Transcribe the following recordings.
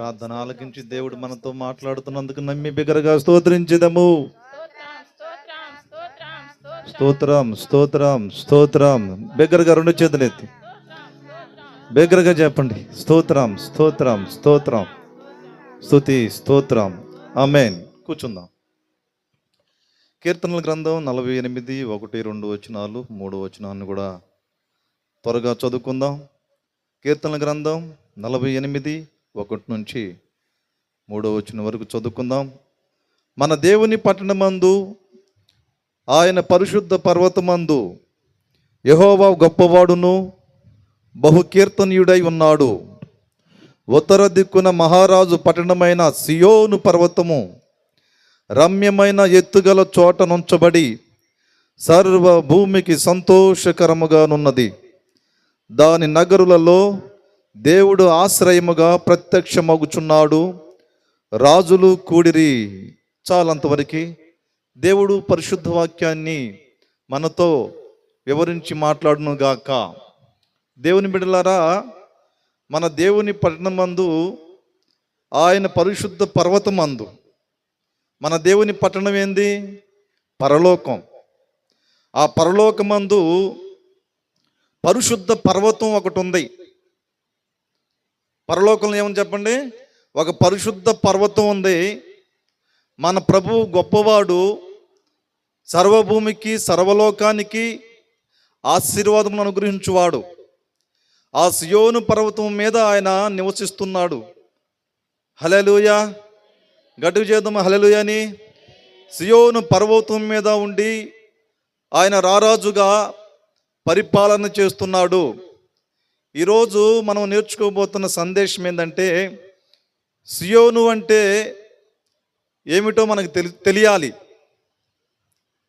ప్రార్థన ఆలకించి దేవుడు మనతో మాట్లాడుతున్నందుకు నమ్మి బిగ్గరగా స్తోత్రించదము. స్తోత్రం స్తోత్రం స్తోత్రం. బిగ్గరగా రెండు చేతులెత్తి బిగ్గరగా చెప్పండి. స్తోత్రం స్తోత్రం స్తోత్రం. స్తుతి స్తోత్రం. ఆమెన్. కూర్చుందాం. కీర్తనల గ్రంథం నలభై ఎనిమిది ఒకటి రెండు వచనాలు మూడు వచనాన్ని కూడా త్వరగా చదువుకుందాం. కీర్తనల గ్రంథం నలభై ఎనిమిది ఒకటి నుంచి మూడో వచ్చిన వరకు చదువుకుందాం. మన దేవుని పట్టణమందు ఆయన పరిశుద్ధ పర్వతమందు యహోవా గొప్పవాడును బహుకీర్తనీయుడై ఉన్నాడు. ఉత్తర దిక్కున మహారాజు పట్టణమైన సియోను పర్వతము రమ్యమైన ఎత్తుగల చోట నుంచబడి సర్వ భూమికి సంతోషకరముగానున్నది. దాని నగరులలో దేవుడు ఆశ్రయముగా ప్రత్యక్షమగుచున్నాడు. రాజులు కూడిరి. చాలంతవరకు దేవుడు పరిశుద్ధ వాక్యాన్ని మనతో వివరించి మాట్లాడును గాక దేవుని బిడ్డలారా మన దేవుని పట్టణమందు ఆయన పరిశుద్ధ పర్వతమందు మన దేవుని పట్టణం ఏంది? పరలోకం. ఆ పరలోకమందు పరిశుద్ధ పర్వతం ఒకటి ఉంది పరలోకంలో ఏమని చెప్పండి? ఒక పరిశుద్ధ పర్వతం ఉంది. మన ప్రభు గొప్పవాడు సర్వభూమికి సర్వలోకానికి ఆశీర్వాదమును అనుగ్రహించువాడు. ఆ సియోను పర్వతం మీద ఆయన నివసిస్తున్నాడు. హలెలుయా గట్టిగా చేద్దాం హలెలుయని సియోను పర్వతం మీద ఉండి ఆయన రారాజుగా పరిపాలన చేస్తున్నాడు. ఈరోజు మనం నేర్చుకోబోతున్న సందేశం ఏంటంటే సియోను అంటే ఏమిటో మనకు తెలి తెలియాలి.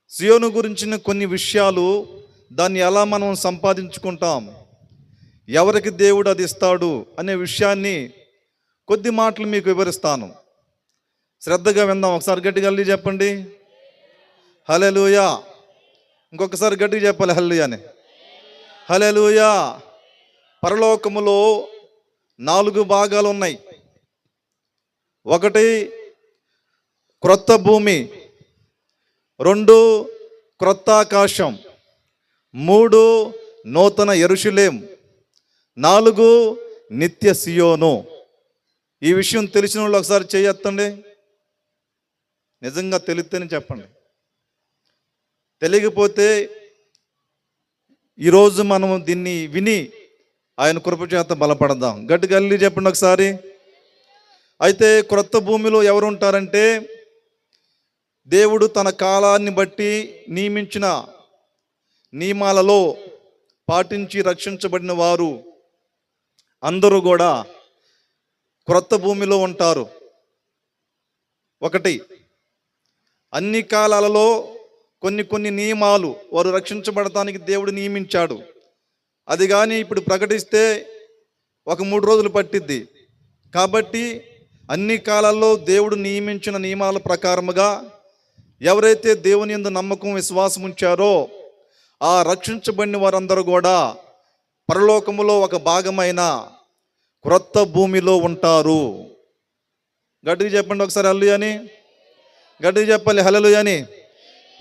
సియోను గురించిన కొన్ని విషయాలు దాన్ని ఎలా మనం సంపాదించుకుంటాం ఎవరికి దేవుడు అది ఇస్తాడు అనే విషయాన్ని కొద్ది మాటలు మీకు వివరిస్తాను. శ్రద్ధగా విందాం. ఒకసారి గట్టిగా అల్లి చెప్పండి. హలెలుయా ఇంకొకసారి గట్టిగా చెప్పాలి హల్లుయాని హలెలుయా పరలోకములో నాలుగు భాగాలు ఉన్నాయి. ఒకటి క్రొత్త భూమి రెండు క్రొత్త ఆకాశం మూడు నూతన ఎరుషులేం నాలుగు నిత్య సియోను. ఈ విషయం తెలిసిన వాళ్ళు ఒకసారి చేయొత్తండి. నిజంగా తెలిస్తేనే చెప్పండి. తెలియకపోతే ఈరోజు మనం దీన్ని విని ఆయన కృపచేత బలపడదాం. గట్టి గల్లి చెప్పండి ఒకసారి. అయితే క్రొత్త భూమిలో ఎవరు ఉంటారంటే దేవుడు తన కాలాన్ని బట్టి నియమించిన నియమాలలో పాటించి రక్షించబడిన వారు అందరూ కూడా క్రొత్త భూమిలో ఉంటారు. ఒకటి అన్ని కాలాలలో కొన్ని కొన్ని నియమాలు వారు రక్షించబడటానికి దేవుడు నియమించాడు. అది కానీ ఇప్పుడు ప్రకటిస్తే ఒక మూడు రోజులు పట్టిద్ది. కాబట్టి అన్ని కాలాల్లో దేవుడు నియమించిన నియమాల ప్రకారముగా ఎవరైతే దేవుని ఎందు నమ్మకం విశ్వాసం ఉంచారో ఆ రక్షించబడిన వారందరూ కూడా పరలోకములో ఒక భాగమైన క్రొత్త భూమిలో ఉంటారు. గట్టిగా చెప్పండి ఒకసారి హల్లు అని. గట్టిగా చెప్పాలి హలలు అని.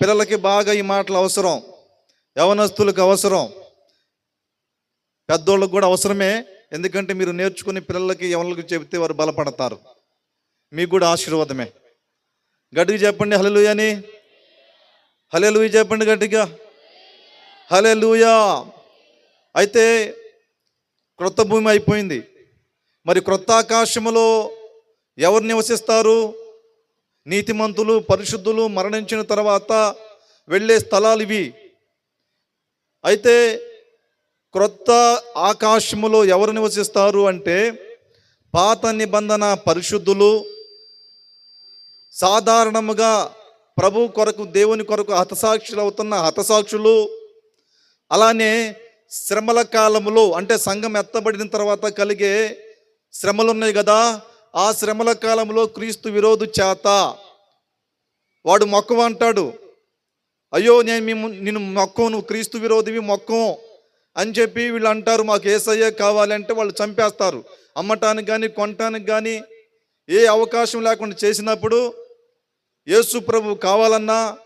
పిల్లలకి బాగా ఈ మాటలు అవసరం. యవనస్తులకు అవసరం. పెద్దోళ్ళకు కూడా అవసరమే. ఎందుకంటే మీరు నేర్చుకుని పిల్లలకి ఎవరికి చెబితే వారు బలపడతారు. మీకు కూడా ఆశీర్వాదమే. గట్టిగా చెప్పండి హలలు అని. హలెలుయ చెప్పండి గట్టిగా. హలెలుయా అయితే క్రొత్త భూమి అయిపోయింది. మరి క్రొత్త ఆకాశములో ఎవరు నివసిస్తారు? నీతిమంతులు పరిశుద్ధులు మరణించిన తర్వాత వెళ్ళే స్థలాలు ఇవి. అయితే క్రొత్త ఆకాశములో ఎవరు నివసిస్తారు అంటే పాత నిబంధన పరిశుద్ధులు సాధారణముగా ప్రభు కొరకు దేవుని కొరకు హతసాక్షులు అవుతున్న హతసాక్షులు అలానే శ్రమల కాలములో అంటే సంఘం ఎత్తబడిన తర్వాత కలిగే శ్రమలు ఉన్నాయి కదా ఆ శ్రమల కాలంలో క్రీస్తు విరోధు చేత వాడు మొక్కవ అంటాడు? అయ్యో నేను మేము నేను మొక్కను క్రీస్తు విరోధివి మొక్కం. అని చెప్పి వీళ్ళు అంటారు మాకు ఏసయ్యే కావాలంటే వాళ్ళు చంపేస్తారు. అమ్మటానికి కానీ కొనటానికి కానీ ఏ అవకాశం లేకుండా చేసినప్పుడు యేసు ప్రభు కావాలన్నా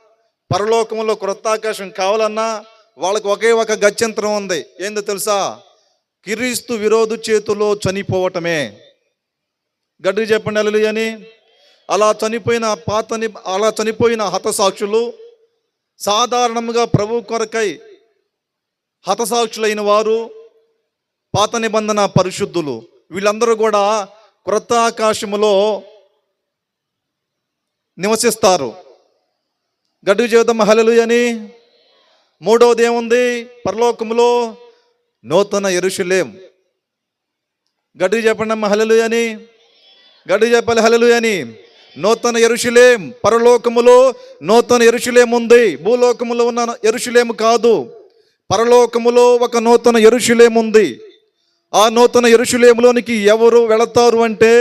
పరలోకంలో క్రొత్త ఆకాశం కావాలన్నా వాళ్ళకు ఒకే ఒక గత్యంతరం ఉంది. ఏందో తెలుసా? కిరీస్తు విరోధు చేతిలో చనిపోవటమే. గడ్డి చెప్పండి అల్లు అని. అలా చనిపోయిన పాతని అలా చనిపోయిన హతసాక్షులు సాధారణంగా ప్రభు కొరకై హతసాక్షులైన వారు పాత నిబంధన పరిశుద్ధులు వీళ్ళందరూ కూడా క్రొత్త ఆకాశములో నివసిస్తారు. గడ్డు జీవితం హలలు అని. మూడవది ఏముంది? పరలోకములో నూతన ఎరుషులేం. గడ్డు చెప్పండి అమ్మ హలలు అని. గడ్డు చెప్పాలి హలలు అని. నూతన ఎరుషులేం పరలోకములో నూతన ఎరుషులేం ఉంది. భూలోకములో ఉన్న ఎరుషులేము కాదు. పరలోకములో ఒక నూతన ఎరుషులేముంది ఆ నూతన ఎరుషులేములోనికి ఎవరు వెళతారు అంటే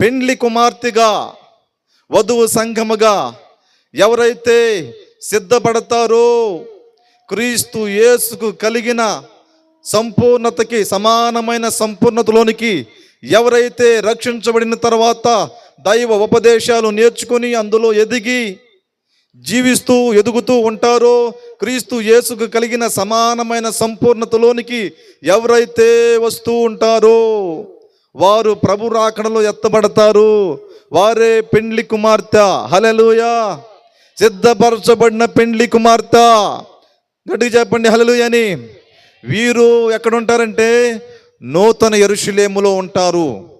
పెండ్లి కుమార్తెగా వధువు సంఘముగా ఎవరైతే సిద్ధపడతారో క్రీస్తు యేసుకు కలిగిన సంపూర్ణతకి సమానమైన సంపూర్ణతలోనికి ఎవరైతే రక్షించబడిన తర్వాత దైవ ఉపదేశాలు నేర్చుకొని అందులో ఎదిగి జీవిస్తూ ఎదుగుతూ ఉంటారో క్రీస్తు యేసుకు కలిగిన సమానమైన సంపూర్ణతలోనికి ఎవరైతే వస్తూ ఉంటారో వారు ప్రభు రాకడలో ఎత్తబడతారు. వారే పెండ్లి కుమార్తె. హలలుయ సిద్ధపరచబడిన పెండ్లి కుమార్తె. గట్టిగా చెప్పండి హలలుయ అని. వీరు ఎక్కడ ఉంటారంటే నూతన ఎరుషులేములో ఉంటారు.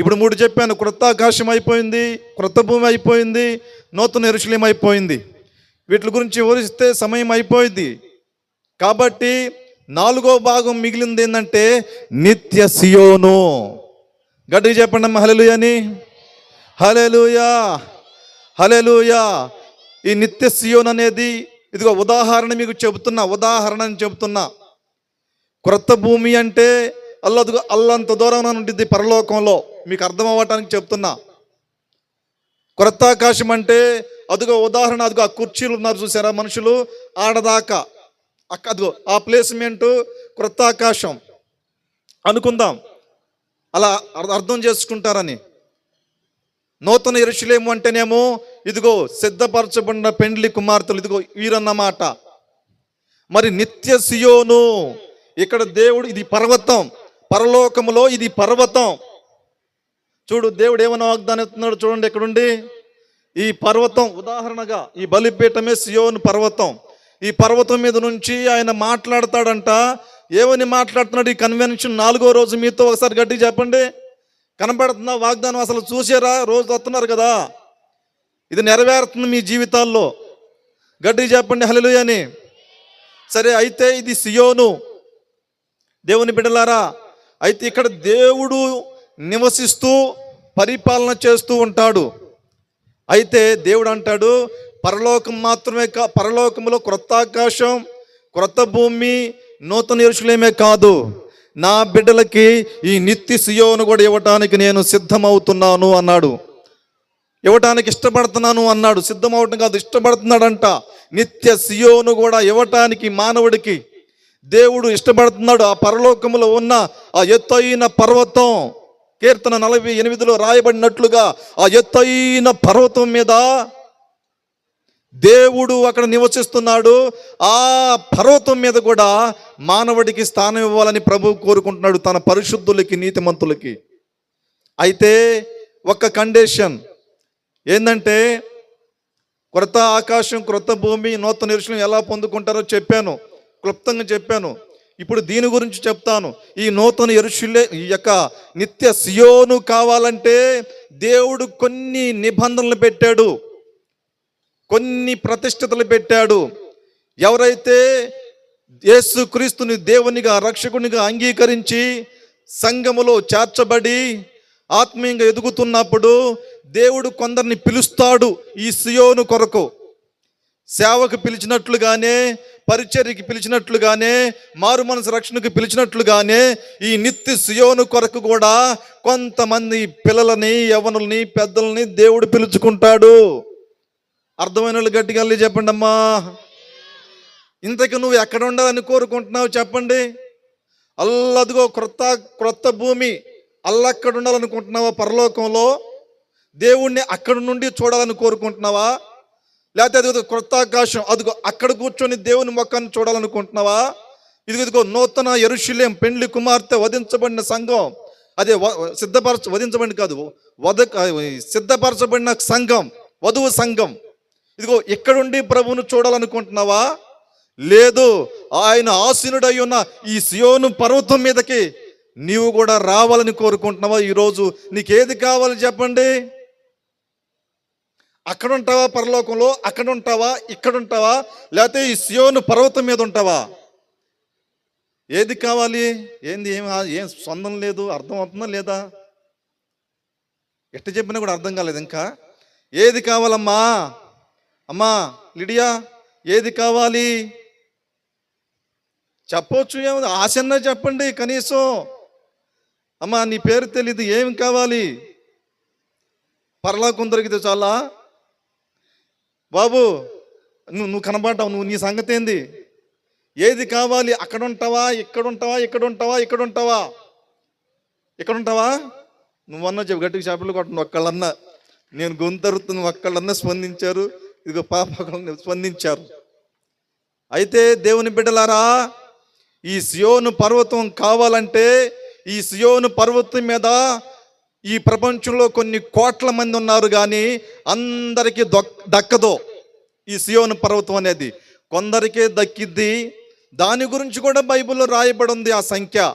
ఇప్పుడు మూడు చెప్పాను క్రొత్త ఆకాశం అయిపోయింది క్రొత్త భూమి అయిపోయింది నూతన ఎరుశలేం అయిపోయింది. వీటి గురించి వివరిస్తే సమయం అయిపోయింది. కాబట్టి నాలుగో భాగం మిగిలింది ఏంటంటే నిత్య సియోను. గట్టిగా చెప్పండి అమ్మ హలెలుయ అని. హలెలుయా హలెలుయా ఈ నిత్య సియోన్ అనేది ఇదిగో ఉదాహరణ మీకు చెబుతున్నా ఉదాహరణ అని చెబుతున్నా. క్రొత్త భూమి అంటే అల్లదు అల్లంత దూరం ఉంటుంది పరలోకంలో. మీకు అర్థం అవ్వటానికి చెప్తున్నా. క్రొత్త ఆకాశం అంటే అదిగో ఉదాహరణ అదిగో ఆ కుర్చీలు ఉన్నారు చూసారా మనుషులు? ఆడదాకా. అక్క అదిగో ఆ ప్లేస్మెంటు క్రొత్త ఆకాశం అనుకుందాం. అలా అర్థం చేసుకుంటారని. నూతన ఇరుషులేము అంటేనేమో ఇదిగో సిద్ధపరచబడిన పెండ్లి కుమార్తెలు ఇదిగో వీరన్నమాట. మరి నిత్య సియోను ఇక్కడ దేవుడు ఇది పర్వతం. పరలోకములో ఇది పర్వతం. చూడు దేవుడు ఏమైనా వాగ్దానం ఇస్తున్నాడు చూడండి ఎక్కడుండి ఈ పర్వతం ఉదాహరణగా ఈ బలిపీఠమే సియోను పర్వతం. ఈ పర్వతం మీద నుంచి ఆయన మాట్లాడతాడంట. ఏమని మాట్లాడుతున్నాడు? ఈ కన్వెన్షన్ నాలుగో రోజు మీతో ఒకసారి గట్టి చెప్పండి. కనబడుతున్న వాగ్దానం అసలు చూసారా? రోజు వస్తున్నారు కదా. ఇది నెరవేరుతుంది మీ జీవితాల్లో. గట్టి చెప్పండి హలలు అని. సరే అయితే ఇది సియోను. దేవుని బిడ్డలారా అయితే ఇక్కడ దేవుడు నివసిస్తూ పరిపాలన చేస్తూ ఉంటాడు. అయితే దేవుడు అంటాడు పరలోకం మాత్రమే కా పరలోకంలో క్రొత్త ఆకాశం క్రొత్త భూమి నూతన ఎరుషులేమే కాదు. నా బిడ్డలకి ఈ నిత్య సియోను కూడా ఇవ్వటానికి నేను సిద్ధమవుతున్నాను అన్నాడు. ఇవ్వటానికి ఇష్టపడుతున్నాను అన్నాడు. సిద్ధమవటం కాదు ఇష్టపడుతున్నాడంట. నిత్య సియోను కూడా ఇవ్వటానికి మానవుడికి దేవుడు ఇష్టపడుతున్నాడు. ఆ పరలోకములో ఉన్న ఆ ఎత్తైన పర్వతం కీర్తన నలభై ఎనిమిదిలో రాయబడినట్లుగా ఆ ఎత్తైన పర్వతం మీద దేవుడు అక్కడ నివసిస్తున్నాడు. ఆ పర్వతం మీద కూడా మానవుడికి స్థానం ఇవ్వాలని ప్రభు కోరుకుంటున్నాడు తన పరిశుద్ధులకి నీతిమంతులకి. అయితే ఒక కండిషన్ ఏంటంటే క్రొత్త ఆకాశం క్రొత్త భూమి నూతన ఎరుషులను ఎలా పొందుకుంటారో చెప్పాను క్లుప్తంగా చెప్పాను. ఇప్పుడు దీని గురించి చెప్తాను. ఈ నూతన ఎరుషులే ఈ యొక్క నిత్య సియోను కావాలంటే దేవుడు కొన్ని నిబంధనలు పెట్టాడు. కొన్ని ప్రతిష్టతలు పెట్టాడు. ఎవరైతే యేసు క్రీస్తుని దేవునిగా రక్షకునిగా అంగీకరించి సంఘములో చేర్చబడి ఆత్మీయంగా ఎదుగుతున్నప్పుడు దేవుడు కొందరిని పిలుస్తాడు ఈ సియోను కొరకు. సేవకు పిలిచినట్లుగానే పరిచర్యకి పిలిచినట్లుగానే మారు మనసు రక్షణకు పిలిచినట్లుగానే ఈ నిత్య సుయోను కొరకు కూడా కొంతమంది పిల్లలని యవనుల్ని పెద్దల్ని దేవుడు పిలుచుకుంటాడు. అర్థమైన వాళ్ళు గట్టిగా చెప్పండి అమ్మా. ఇంతకు నువ్వు ఎక్కడ ఉండాలని కోరుకుంటున్నావు చెప్పండి. అల్లదిగో క్రొత్త క్రొత్త భూమి. అల్లక్కడ ఉండాలనుకుంటున్నావా పరలోకంలో? దేవుణ్ణి అక్కడి నుండి చూడాలని కోరుకుంటున్నావా? లేకపోతే అదిగో కొత్త ఆకాశం అదిగో అక్కడ కూర్చొని దేవుని మొక్కను చూడాలనుకుంటున్నావా? ఇదిగో ఇదిగో నూతన ఎరుషులేం పెండ్లి కుమార్తె వధించబడిన సంఘం. అదే వ- సిద్ధపరచ వధించబడి కాదు వధ సిద్ధపరచబడిన సంఘం వధువు సంఘం. ఇదిగో ఇక్కడుండి ప్రభువును చూడాలనుకుంటున్నావా? లేదు ఆయన ఆసీనుడై ఉన్న ఈ సియోను పర్వతం మీదకి నీవు కూడా రావాలని కోరుకుంటున్నావా? ఈరోజు నీకేది కావాలి చెప్పండి? అక్కడ ఉంటావా పరలోకంలో? అక్కడ ఉంటావా ఇక్కడ ఉంటావా లేకపోతే ఈ సియోను పర్వతం మీద ఉంటావా? ఏది కావాలి? ఏంది? ఏం ఏం సొందం లేదు? అర్థం అవుతుందా లేదా? ఎట్ట చెప్పినా కూడా అర్థం కాలేదు ఇంకా. ఏది కావాలమ్మా? అమ్మా లిడియా ఏది కావాలి? చెప్పొచ్చు ఏమో ఆశన్నా చెప్పండి కనీసం. అమ్మా నీ పేరు తెలీదు. ఏం కావాలి? పరలోకం దొరికితే చాలా. బాబు నువ్వు నువ్వు కనబడ్డావు నువ్వు నీ సంగతి ఏంది ఏది కావాలి అక్కడ ఉంటావా ఇక్కడ ఉంటావా ఇక్కడ ఉంటావా ఇక్కడ ఉంటావా ఇక్కడ ఉంటావా నువ్వన్నా చెప్పు గట్టిగా చేపలు కొట్టు ఒక్కళ్ళన్నా. నేను గొంతరుతున్న ఒక్కళ్ళన్నా స్పందించారు. ఇదిగో పాప స్పందించారు. అయితే దేవుని బిడ్డలారా ఈ సియోను పర్వతం కావాలంటే ఈ సియోను పర్వతం మీద ఈ ప్రపంచంలో కొన్ని కోట్ల మంది ఉన్నారు కానీ అందరికీ దొక్ దక్కదు. ఈ సియోను పర్వతం అనేది కొందరికే దక్కిద్ది. దాని గురించి కూడా బైబిల్లో రాయబడి ఉంది ఆ సంఖ్య.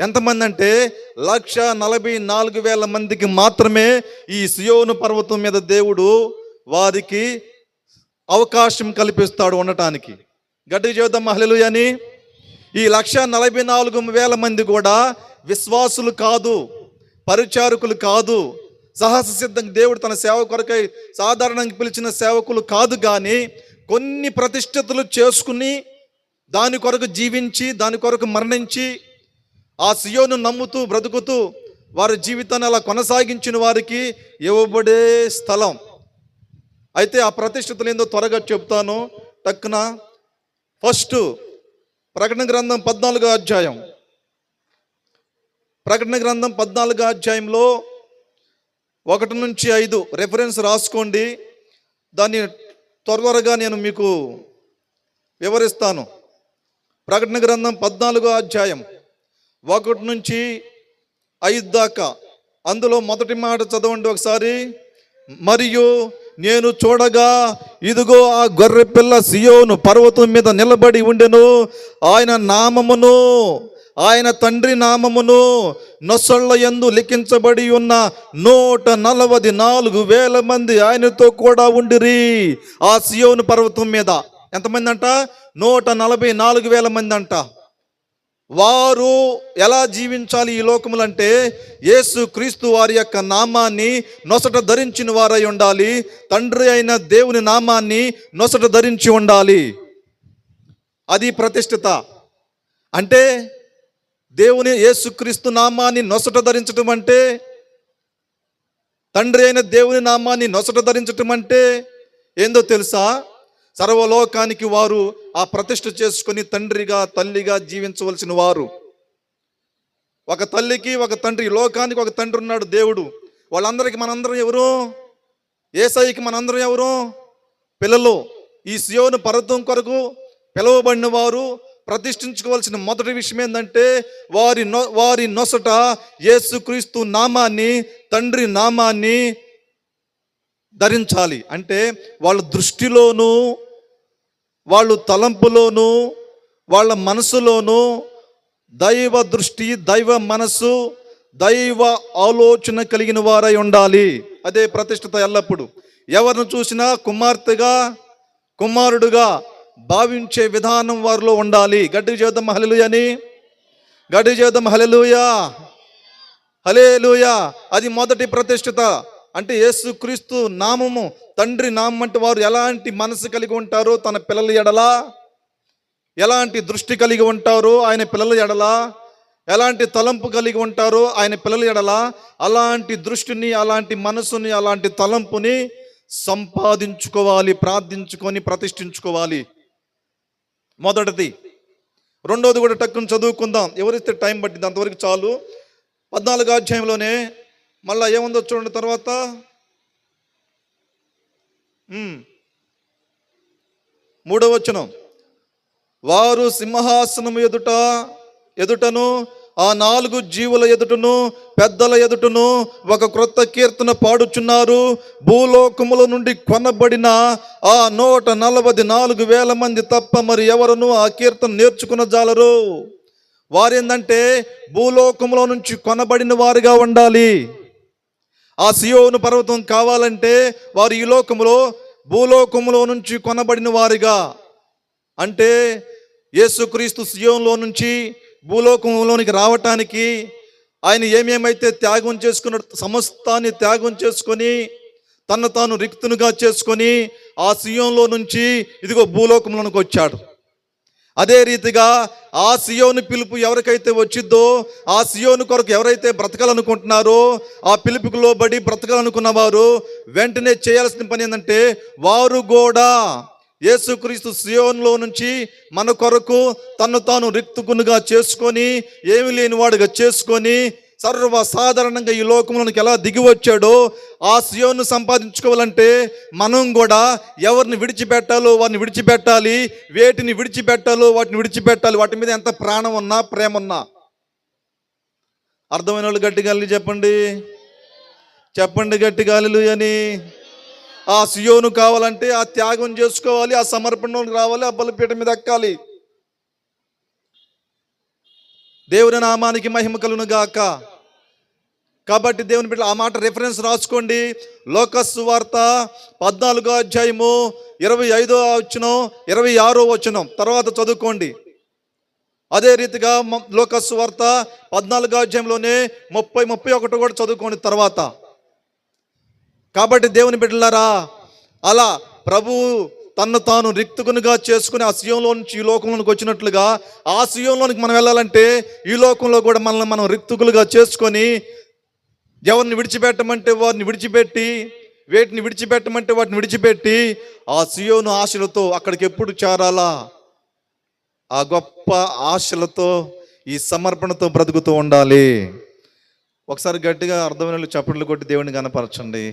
ఎంతమంది అంటే లక్ష నలభై నాలుగు వేల మందికి మాత్రమే ఈ సియోను పర్వతం మీద దేవుడు వారికి అవకాశం కల్పిస్తాడు ఉండటానికి. గట్టి చేద్దాం మహిళలు అని ఈ లక్ష నలభై నాలుగు వేల మంది కూడా విశ్వాసులు కాదు. పరిచారకులు కాదు. సహస సిద్ధంగా దేవుడు తన సేవ కొరకై సాధారణంగా పిలిచిన సేవకులు కాదు కానీ కొన్ని ప్రతిష్ఠితులు చేసుకుని దాని కొరకు జీవించి దాని కొరకు మరణించి ఆ సియోను నమ్ముతూ బ్రతుకుతూ వారి జీవితాన్ని అలా కొనసాగించిన వారికి ఇవ్వబడే స్థలం. అయితే ఆ ప్రతిష్ఠితులు ఏందో త్వరగా చెప్తాను. టక్కున ఫస్ట్ ప్రకటన గ్రంథం పద్నాలుగో అధ్యాయం. ప్రకటన గ్రంథం పద్నాలుగో అధ్యాయంలో ఒకటి నుంచి ఐదు రెఫరెన్స్ రాసుకోండి. దాన్ని త్వరగా నేను మీకు వివరిస్తాను. ప్రకటన గ్రంథం పద్నాలుగో అధ్యాయం ఒకటి నుంచి ఐదు దాకా. అందులో మొదటి మాట చదవండి ఒకసారి. మరియు నేను చూడగా ఇదిగో ఆ గొర్రె పిల్ల సియోను పర్వతం మీద నిలబడి ఉండెను. ఆయన నామమును ఆయన తండ్రి నామమును నొసళ్ళ ఎందు లిఖించబడి ఉన్న నూట నలవది నాలుగు వేల మంది ఆయనతో కూడా ఉండిరి. ఆ సియోను పర్వతం మీద. ఎంతమంది అంట నూట నలభై నాలుగు వేల మంది అంట వారు ఎలా జీవించాలి ఈ లోకములంటే యేసు క్రీస్తు వారి యొక్క నామాన్ని నొసట ధరించిన వారై ఉండాలి. తండ్రి అయిన దేవుని నామాన్ని నొసట ధరించి ఉండాలి. అది ప్రతిష్ఠిత. అంటే దేవుని యేసుక్రీస్తు నామాన్ని నొసట ధరించటం అంటే తండ్రి అయిన దేవుని నామాన్ని నొసట ధరించటం అంటే ఏందో తెలుసా? సర్వలోకానికి వారు ఆ ప్రతిష్ఠ చేసుకొని తండ్రిగా తల్లిగా జీవించవలసిన వారు. ఒక తల్లికి ఒక తండ్రి లోకానికి ఒక తండ్రి ఉన్నాడు దేవుడు. వాళ్ళందరికీ మనందరం ఎవరు? ఏసైకి మనందరం ఎవరు? పిల్లలు. ఈ సియోను పర్వతం కొరకు పిలవబడిన వారు ప్రతిష్ఠించుకోవాల్సిన మొదటి విషయం ఏంటంటే వారి నొ వారి నొసట యేసుక్రీస్తు నామాన్ని తండ్రి నామాన్ని ధరించాలి. అంటే వాళ్ళ దృష్టిలోనూ వాళ్ళు తలంపులోను వాళ్ళ మనసులోను దైవ దృష్టి దైవ మనస్సు దైవ ఆలోచన కలిగిన వారై ఉండాలి. అదే ప్రతిష్ఠత ఎల్లప్పుడు. ఎవరిని చూసినా కుమార్తెగా కుమారుడుగా భావించే విధానం వారిలో ఉండాలి. గడ్డి చేద్దాం హలలుయని అని. గడ్డి చేద్దాం హలలుయా హలేలుయా అది మొదటి ప్రతిష్ఠిత. అంటే యేసుక్రీస్తు నామము తండ్రి నామం అంటే వారు ఎలాంటి మనసు కలిగి ఉంటారో తన పిల్లల ఎడలా ఎలాంటి దృష్టి కలిగి ఉంటారో ఆయన పిల్లల ఎడలా ఎలాంటి తలంపు కలిగి ఉంటారో ఆయన పిల్లల ఎడలా అలాంటి దృష్టిని అలాంటి మనసుని అలాంటి తలంపుని సంపాదించుకోవాలి ప్రార్థించుకొని ప్రతిష్ఠించుకోవాలి. మొదటిది. రెండోది కూడా టక్కును చదువుకుందాం. ఎవరిస్తే టైం పట్టింది అంతవరకు చాలు. పద్నాలుగు అధ్యాయంలోనే మళ్ళీ ఏముందో చూడండి తర్వాత. మూడవ వచనం. వారు సింహాసనం ఎదుట ఎదుటను ఆ నాలుగు జీవుల ఎదుటను పెద్దల ఎదుటను ఒక క్రొత్త కీర్తన పాడుచున్నారు. భూలోకముల నుండి కొనబడిన ఆ నూట నలభై నాలుగు వేల మంది తప్ప మరి ఎవరును ఆ కీర్తన నేర్చుకున్న జాలరు? వారేందంటే భూలోకములో నుంచి కొనబడిన వారుగా ఉండాలి. ఆ సియోను పర్వతం కావాలంటే వారు ఈ లోకములో భూలోకములో నుంచి కొనబడిన వారిగా. అంటే యేసుక్రీస్తు సియోన్లో నుంచి భూలోకంలోనికి రావటానికి ఆయన ఏమేమైతే త్యాగం చేసుకున్న సమస్తాన్ని త్యాగం చేసుకొని తను తాను రిక్తునుగా చేసుకొని ఆ సియోన్లో నుంచి ఇదిగో భూలోకంలోనికి వచ్చాడు. అదే రీతిగా ఆ సియోను పిలుపు ఎవరికైతే వచ్చిద్దో ఆ సియోను కొరకు ఎవరైతే బ్రతకాలనుకుంటున్నారో ఆ పిలుపుకు లోబడి బ్రతకాలనుకున్న వారు వెంటనే చేయాల్సిన పని ఏంటంటే వారు కూడా యేసుక్రీస్తు సియోన్లో నుంచి మన కొరకు తను తాను రిక్తుకునుగా చేసుకొని ఏమి లేనివాడుగా చేసుకొని సర్వ సాధారణంగా ఈ లోకంలోనికి ఎలా దిగి వచ్చాడో ఆ సియోను సంపాదించుకోవాలంటే మనం కూడా ఎవరిని విడిచిపెట్టాలో వారిని విడిచిపెట్టాలి వేటిని విడిచిపెట్టాలో వాటిని విడిచిపెట్టాలి వాటి మీద ఎంత ప్రాణం ఉన్నా ప్రేమ ఉన్నా. అర్థమైన వాళ్ళు గట్టిగా చెప్పండి. చెప్పండి గట్టిగా అని. ఆ సియోను కావాలంటే ఆ త్యాగం చేసుకోవాలి ఆ సమర్పణలోకి రావాలి ఆ బలిపీఠం మీద ఎక్కాలి. దేవుని నామానికి మహిమ కలును గాక కాబట్టి దేవుని బిడ్డ ఆ మాట రిఫరెన్స్ రాసుకోండి. లోకస్ వార్త పద్నాలుగో అధ్యాయము ఇరవై ఐదో వచ్చనం ఇరవై ఆరో వచ్చనం తర్వాత చదువుకోండి. అదే రీతిగా లోకస్ వార్త పద్నాలుగో అధ్యాయంలోనే ముప్పై ముప్పై ఒకటి కూడా చదువుకోండి తర్వాత. కాబట్టి దేవుని బిడ్డలారా అలా ప్రభువు తన్ను తాను రిక్తుకునిగా చేసుకుని ఆ సియంలో నుంచి ఈ లోకంలోనికి వచ్చినట్లుగా ఆ సియంలోనికి మనం వెళ్ళాలంటే ఈ లోకంలో కూడా మనల్ని మనం రిక్తుకులుగా చేసుకొని ఎవరిని విడిచిపెట్టమంటే వారిని విడిచిపెట్టి వేటిని విడిచిపెట్టమంటే వాటిని విడిచిపెట్టి ఆ సియోను ఆశలతో అక్కడికి ఎప్పుడు చేరాలా? ఆ గొప్ప ఆశలతో ఈ సమర్పణతో బ్రతుకుతూ ఉండాలి. ఒకసారి గట్టిగా అర్థమైన చప్పట్లు కొట్టి దేవుని కనపరచండి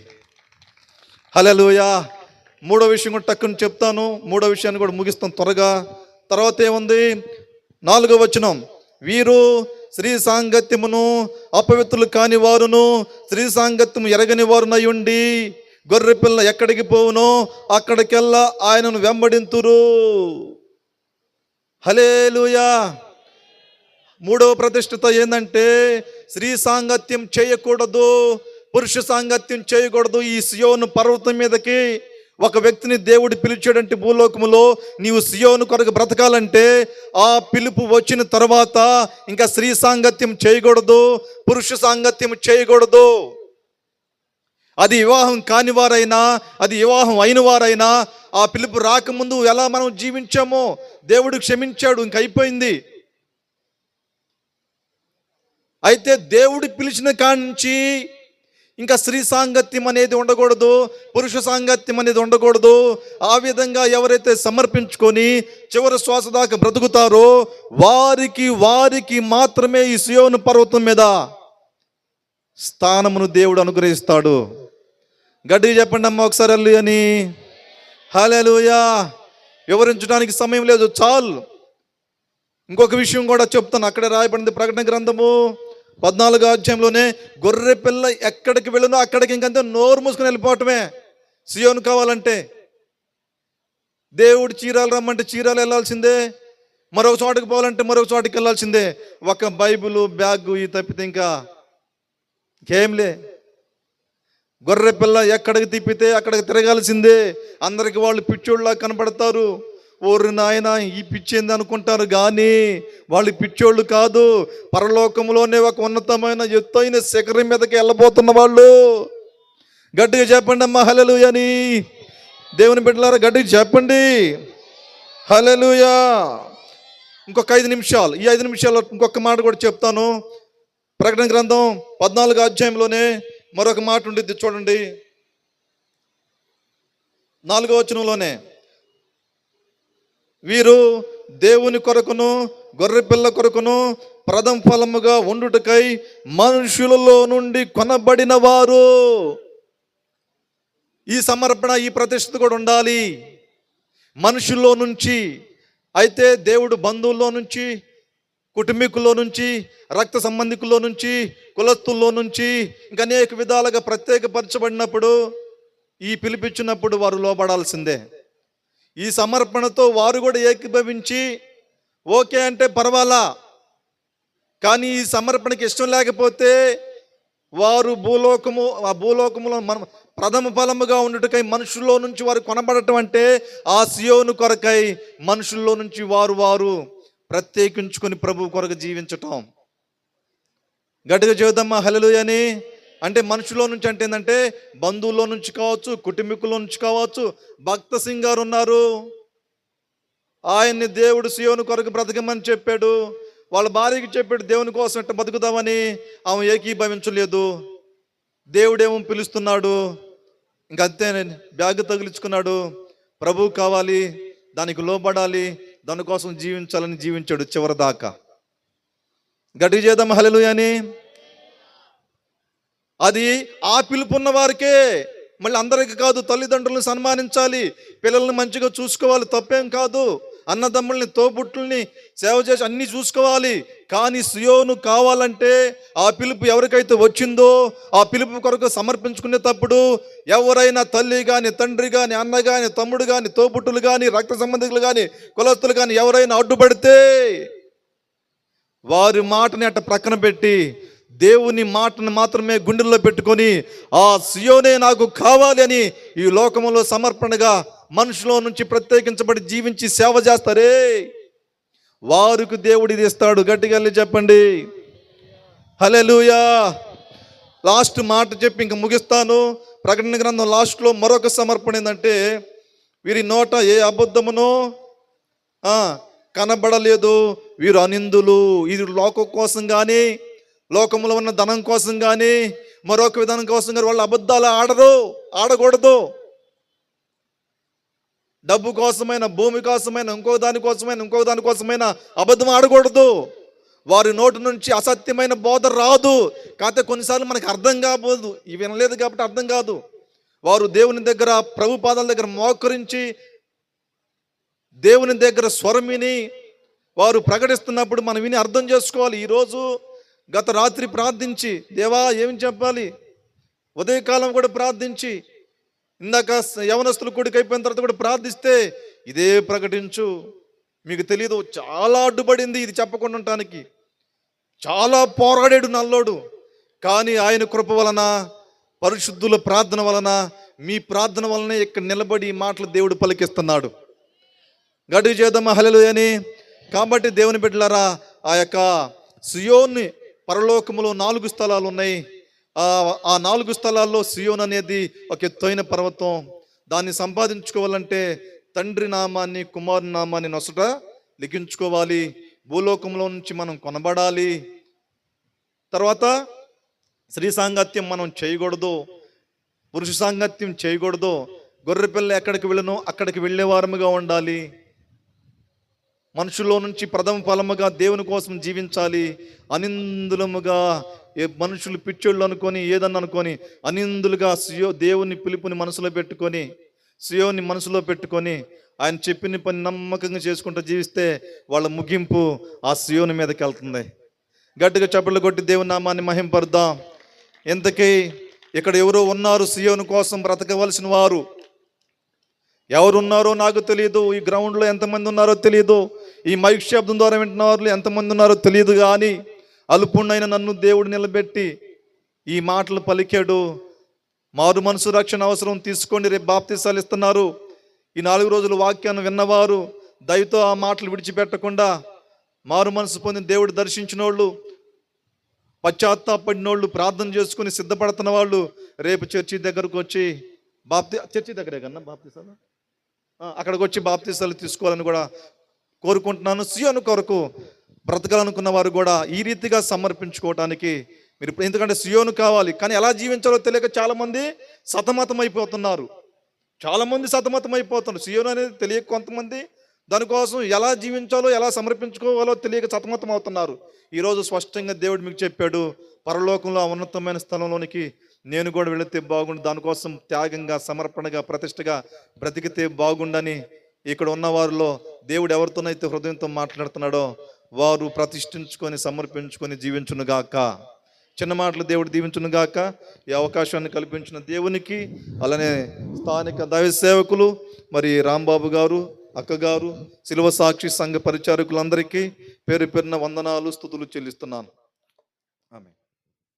హలోయా మూడో విషయం కూడా టక్కుని చెప్తాను. మూడో విషయాన్ని కూడా ముగిస్తాం త్వరగా. తర్వాత ఏముంది? నాలుగో వచనం. వీరు స్త్రీ సాంగత్యమును అపవిత్రులు కాని వారును స్త్రీ సాంగత్యము ఎరగని వారునై ఉండి గొర్రె పిల్ల ఎక్కడికి పోవునో అక్కడికెల్లా ఆయనను వెంబడింతురు. హలేలుయా మూడవ ప్రతిష్టత ఏంటంటే స్త్రీ సాంగత్యం చేయకూడదు. పురుష సాంగత్యం చేయకూడదు. ఈ సియోను పర్వతం మీదకి ఒక వ్యక్తిని దేవుడు పిలిచాడంటే భూలోకములో నీవు సియోను కొరకు బ్రతకాలంటే ఆ పిలుపు వచ్చిన తర్వాత ఇంకా స్త్రీ సాంగత్యం చేయకూడదు పురుష సాంగత్యం చేయకూడదు. అది వివాహం కాని వారైనా అది వివాహం అయిన వారైనా ఆ పిలుపు రాకముందు ఎలా మనం జీవించామో దేవుడు క్షమించాడు ఇంక అయిపోయింది. అయితే దేవుడు పిలిచిన కాంచి ఇంకా స్త్రీ సాంగత్యం అనేది ఉండకూడదు పురుష సాంగత్యం అనేది ఉండకూడదు. ఆ విధంగా ఎవరైతే సమర్పించుకొని చివరి శ్వాస దాకా బ్రతుకుతారో వారికి వారికి మాత్రమే ఈ సియోను పర్వతం మీద స్థానమును దేవుడు అనుగ్రహిస్తాడు. గడ్డి చెప్పండి అమ్మ ఒకసారి అల్లు అని. హాలేలుయా వివరించడానికి సమయం లేదు చాలు. ఇంకొక విషయం కూడా చెప్తాను అక్కడ రాయబడింది ప్రకటన గ్రంథము. పద్నాలుగో అధ్యాయంలోనే గొర్రె పిల్ల ఎక్కడికి వెళ్ళినో అక్కడికి ఇంకంతే నోరు మూసుకుని వెళ్ళిపోవటమే. సియోను కావాలంటే. దేవుడు చీరాలు రమ్మంటే చీరాలు వెళ్ళాల్సిందే. మరొక చోటకి పోవాలంటే మరొక చోటకి వెళ్ళాల్సిందే. ఒక బైబిల్ బ్యాగ్ ఈ తప్పితే ఇంకా ఇంకేంలే గొర్రె పిల్ల ఎక్కడికి తిప్పితే అక్కడికి తిరగాల్సిందే. అందరికి వాళ్ళు పిచ్చోళ్ళ కనపడతారు. ఓరు నాయన ఈ పిచ్చింది అనుకుంటారు? కానీ వాళ్ళు పిచ్చోళ్ళు కాదు. పరలోకంలోనే ఒక ఉన్నతమైన ఎత్తైన శిఖరం మీదకి వెళ్ళబోతున్న వాళ్ళు. గట్టిగా చెప్పండి అమ్మా హలలు అని దేవుని బిడ్డలారా గట్టిగా చెప్పండి. హలలుయా ఇంకొక ఐదు నిమిషాలు ఈ ఐదు నిమిషాలు ఇంకొక మాట కూడా చెప్తాను. ప్రకటన గ్రంథం పద్నాలుగు అధ్యాయంలోనే మరొక మాట ఉండిద్ది చూడండి. నాలుగో వచనంలోనే వీరు దేవుని కొరకును గొర్రెపిల్ల కొరకును ప్రథమ ఫలముగా ఉండుటకై మనుషులలో నుండి కొనబడిన వారు ఈ సమర్పణ ఈ ప్రతిష్ఠ కూడా ఉండాలి. మనుషుల్లో నుంచి అయితే దేవుడు బంధువుల్లో నుంచి కుటుంబీకుల్లో నుంచి రక్త సంబంధికుల్లో నుంచి కులస్తుల్లో నుంచి ఇంకా అనేక విధాలుగా ప్రత్యేకపరచబడినప్పుడు ఈ పిలిపించినప్పుడు వారు లోబడాల్సిందే. ఈ సమర్పణతో వారు కూడా ఏకీభవించి ఓకే అంటే పర్వాలా? కానీ ఈ సమర్పణకి ఇష్టం లేకపోతే వారు భూలోకము ఆ భూలోకములో మనం ప్రథమ ఫలముగా ఉండుటకై మనుషుల్లో నుంచి వారు కొనబడటం అంటే ఆ సియోను కొరకై మనుషుల్లో నుంచి వారు వారు ప్రత్యేకించుకొని ప్రభు కొరకు జీవించటం. గట్టిగా చూద్దామా హలలు అని అంటే మనుషులో నుంచి అంటే ఏంటంటే బంధువుల్లో నుంచి కావచ్చు కుటుంబీకుల్లో నుంచి కావచ్చు భక్త సింగ్ గారు ఉన్నారు. ఆయన్ని దేవుడు సియోను కొరకు బ్రతకమని చెప్పాడు. వాళ్ళ భార్యకి చెప్పాడు దేవుని కోసం ఎట్ట బతుకుతామని ఆమె ఏకీభవించలేదు. దేవుడేమో పిలుస్తున్నాడు. ఇంకంతే బ్యాగ్ తగిలించుకున్నాడు. ప్రభు కావాలి దానికి లోబడాలి దానికోసం జీవించాలని జీవించాడు చివరి దాకా. గట్టి చేద్దాం అని? అది ఆ పిలుపున్న వారికే మళ్ళీ అందరికి కాదు తల్లిదండ్రులను సన్మానించాలి. పిల్లల్ని మంచిగా చూసుకోవాలి తప్పేం కాదు. అన్నదమ్ముల్ని తోబుట్టుల్ని సేవ చేసి అన్ని చూసుకోవాలి. కానీ సుయోను కావాలంటే ఆ పిలుపు ఎవరికైతే వచ్చిందో ఆ పిలుపు కొరకు సమర్పించుకునేటప్పుడు ఎవరైనా తల్లి కానీ తండ్రి కానీ అన్న కానీ తమ్ముడు కానీ తోబుట్టులు కానీ రక్త సంబంధికులు కానీ కులస్తులు కానీ ఎవరైనా అడ్డుపడితే వారి మాటని అట్ట ప్రక్కన పెట్టి దేవుని మాటను మాత్రమే గుండెల్లో పెట్టుకొని ఆ సియోనే నాకు కావాలి అని ఈ లోకములో సమర్పణగా మనుషులో నుంచి ప్రత్యేకించబడి జీవించి సేవ చేస్తారే. వారికి దేవుడు ఇది ఇస్తాడు. గట్టిగా చెప్పండి. హలెలుయా లాస్ట్ మాట చెప్పి ఇంక ముగిస్తాను. ప్రకటన గ్రంథం లాస్ట్లో మరొక సమర్పణ ఏంటంటే వీరి నోట ఏ అబద్ధమునో కనబడలేదు. వీరు అనిందులు. ఇది లోకం కోసం కానీ లోకంలో ఉన్న ధనం కోసం కానీ మరొక విధానం కోసం కానీ వాళ్ళు అబద్ధాలు ఆడరు ఆడకూడదు. డబ్బు కోసమైన భూమి కోసమైన ఇంకో దాని కోసమైన ఇంకో దాని అబద్ధం ఆడకూడదు. వారి నోటి నుంచి అసత్యమైన బోధ రాదు. కాకపోతే కొన్నిసార్లు మనకు అర్థం కాబోదు. ఇవి వినలేదు కాబట్టి అర్థం కాదు. వారు దేవుని దగ్గర ప్రభు పాదాల దగ్గర మోకరించి దేవుని దగ్గర స్వరం విని వారు ప్రకటిస్తున్నప్పుడు మనం విని అర్థం చేసుకోవాలి. ఈరోజు గత రాత్రి ప్రార్థించి దేవా ఏమి చెప్పాలి? ఉదయకాలం కూడా ప్రార్థించి ఇందాక యవనస్తులు కొడుకు అయిపోయిన తర్వాత కూడా ప్రార్థిస్తే ఇదే ప్రకటించు. మీకు తెలియదు చాలా అడ్డుపడింది ఇది చెప్పకుండా ఉండటానికి. చాలా పోరాడాడు నల్లోడు. కానీ ఆయన కృప వలన పరిశుద్ధుల ప్రార్థన వలన మీ ప్రార్థన వలనే ఇక్కడ నిలబడి మాటలు దేవుడు పలికిస్తున్నాడు. గడువు చేద్దామా? హలలు అని. కాబట్టి దేవుని బిడ్డలారా ఆ యొక్క సుయోన్ని పరలోకములో నాలుగు స్థలాలు ఉన్నాయి ఆ నాలుగు స్థలాల్లో సియోన్ అనేది ఒక ఎత్తైన పర్వతం. దాన్ని సంపాదించుకోవాలంటే తండ్రి నామాన్ని కుమారు నామాన్ని నొసట లిఖించుకోవాలి. భూలోకంలో నుంచి మనం కొనబడాలి. తర్వాత స్త్రీ సాంగత్యం మనం చేయకూడదు. పురుష సాంగత్యం చేయకూడదు. గొర్రెపిల్ల ఎక్కడికి వెళ్ళను అక్కడికి వెళ్ళేవారముగా ఉండాలి. మనుషుల్లో నుంచి ప్రథమ ఫలముగా దేవుని కోసం జీవించాలి. అనిందులముగా ఏ మనుషులు పిచ్చోళ్ళు అనుకొని ఏదన్నా అనుకొని అనిందులుగా సుయో దేవుని పిలుపుని మనసులో పెట్టుకొని సుయోని మనసులో పెట్టుకొని ఆయన చెప్పిన పని నమ్మకంగా చేసుకుంటూ జీవిస్తే వాళ్ళ ముగింపు ఆ సుయోని మీదకి వెళ్తుంది. గట్టిగా చప్పట్లు కొట్టి దేవుని నామాన్ని మహింపరుద్దాం. ఇంతకీ ఇక్కడ ఎవరో ఉన్నారు సియోను కోసం బ్రతకవలసిన వారు. ఎవరున్నారో నాకు తెలియదు ఈ గ్రౌండ్లో ఎంతమంది ఉన్నారో తెలియదు ఈ మైక్ శబ్దం ద్వారా వింటున్న వాళ్ళు ఎంతమంది ఉన్నారో తెలియదు కానీ అల్పుణ్ణైన నన్ను దేవుడు నిలబెట్టి ఈ మాటలు పలికాడు. మారు మనసు రక్షణ అవసరం తీసుకోండి రేపు బాప్తీసాలు ఇస్తున్నారు. ఈ నాలుగు రోజులు వాక్యాన్ని విన్నవారు దయతో ఆ మాటలు విడిచిపెట్టకుండా మారు మనసు పొంది దేవుడు దర్శించిన వాళ్ళు పశ్చాత్తాపడినోళ్ళు ప్రార్థన చేసుకుని సిద్ధపడుతున్న వాళ్ళు రేపు చర్చి దగ్గరకు వచ్చి బాప్తి చర్చి దగ్గరే కన్నా బాప్తీసాలు? అక్కడికి వచ్చి బాప్తీసాలు తీసుకోవాలని కూడా కోరుకుంటున్నాను. సియోను కొరకు బ్రతకాలనుకున్న వారు కూడా ఈ రీతిగా సమర్పించుకోవటానికి మీరు ఇప్పుడు ఎందుకంటే సియోను కావాలి. కానీ ఎలా జీవించాలో తెలియక చాలామంది సతమతం అయిపోతున్నారు చాలామంది సతమతం అయిపోతున్నారు సియోను అనేది తెలియక కొంతమంది దానికోసం ఎలా జీవించాలో ఎలా సమర్పించుకోవాలో తెలియక సతమతం అవుతున్నారు ఈరోజు స్పష్టంగా దేవుడు మీకు చెప్పాడు పరలోకంలో ఉన్నతమైన స్థలంలోనికి నేను కూడా వెళితే బాగుండు. దానికోసం త్యాగంగా సమర్పణగా ప్రతిష్టగా బ్రతికితే బాగుండని ఇక్కడ ఉన్న వారిలో దేవుడు ఎవరితోనైతే హృదయంతో మాట్లాడుతున్నాడో వారు ప్రతిష్ఠించుకొని సమర్పించుకొని జీవించునుగాక చిన్న మాటలు దేవుడు దీవించునుగాక ఈ అవకాశాన్ని కల్పించిన దేవునికి అలానే స్థానిక దైవ సేవకులు మరి రాంబాబు గారు అక్కగారు శిలువ సాక్షి సంఘ పరిచారకులందరికీ పేరు పేరున వందనాలు స్థుతులు చెల్లిస్తున్నాను.